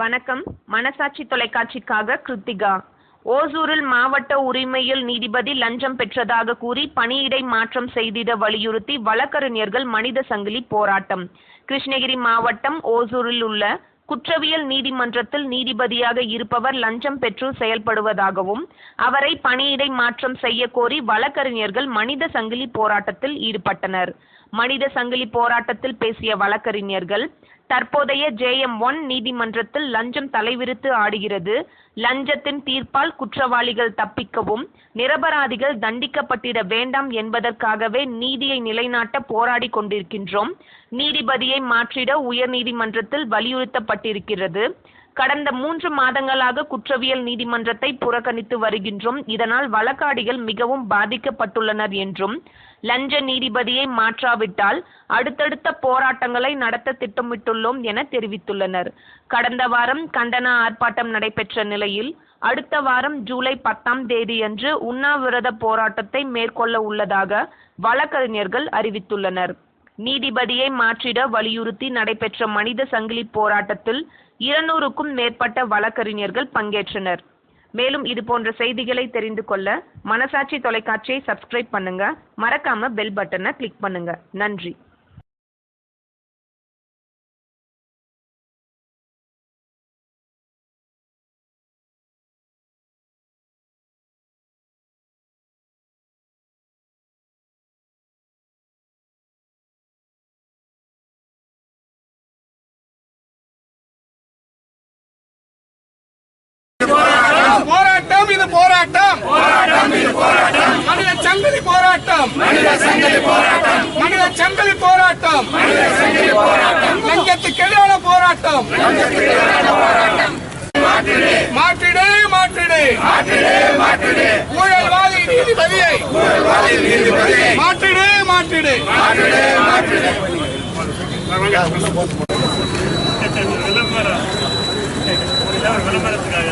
வணக்கம். மனசாட்சி தொலைக்காட்சிக்காக கிருத்திகா. ஓசூரில் மாவட்ட உரிமையில் நீதிபதி லஞ்சம் பெற்றதாக கூறி பணியிடை மாற்றம் செய்திட வலியுறுத்தி வழக்கறிஞர்கள் மனித சங்கிலி போராட்டம். கிருஷ்ணகிரி மாவட்டம் ஓசூரில் உள்ள குற்றவியல் நீதிமன்றத்தில் நீதிபதியாக இருப்பவர் லஞ்சம் பெற்று செயல்படுவதாகவும் அவரை பணியிடை மாற்றம் செய்ய கோரி வழக்கறிஞர்கள் மனித சங்கிலி போராட்டத்தில் ஈடுபட்டனர். மனித சங்கிலி போராட்டத்தில் பேசிய வழக்கறிஞர்கள் தற்போதைய ஜேஎம் ஒன் நீதிமன்றத்தில் லஞ்சம் தலைவிரித்து ஆடுகிறது. லஞ்சத்தின் தீர்ப்பால் குற்றவாளிகள் தப்பிக்கவும் நிரபராதிகள் தண்டிக்கப்பட்டிட வேண்டாம் என்பதற்காகவே நீதியை நிலைநாட்ட போராடி கொண்டிருக்கின்றோம். நீதிபதியை மாற்றிட உயர்நீதிமன்றத்தில் வலியுறுத்தப்பட்டிருக்கிறது. கடந்த மூன்று மாதங்களாக குற்றவியல் நீதிமன்றத்தை புறக்கணித்து வருகின்றோம். இதனால் வழக்காடிகள் மிகவும் பாதிக்கப்பட்டுள்ளனர் என்றும் லஞ்ச நீதிபதியை மாற்றாவிட்டால் அடுத்தடுத்த போராட்டங்களை நடத்த திட்டமிட்டுள்ளோம் என தெரிவித்துள்ளனர். கடந்த வாரம் கண்டன ஆர்ப்பாட்டம் நடைபெற்ற நிலையில் அடுத்த வாரம் ஜூலை பத்தாம் தேதியன்று உண்ணாவிரத போராட்டத்தை மேற்கொள்ள உள்ளதாக வழக்கறிஞர்கள் அறிவித்துள்ளனர். நீதிபதியை மாற்றிட வலியுறுத்தி நடைபெற்ற மனித சங்கிலி போராட்டத்தில் இருநூறுக்கும் மேற்பட்ட வழக்கறிஞர்கள் பங்கேற்றனர். மேலும் இது போன்ற செய்திகளை தெரிந்து கொள்ள மனசாட்சி தொலைக்காட்சியை சப்ஸ்கிரைப் பண்ணுங்க. மறக்காம பெல் பட்டனை கிளிக் பண்ணுங்க. நன்றி. மனித சங்கிலி போராட்டம். மனித சங்கிலி போராட்டம். மனித சங்கிலி போராட்டம். லஞ்சத்துக்கு எதிரான போராட்டம். மாற்றிடு. மாற்றிடு ஊழல்வாதி நீதிபதியை. மாற்றிடு மாற்றிடு. விளம்பரம். விளம்பரத்துக்காக